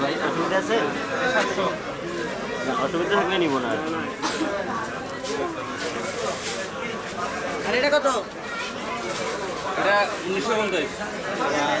ভাই অসুবিধা আছে অসুবিধা থাকলে নিব না আর এটা উনিশশো পঞ্চাশ। আর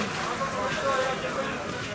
Amen.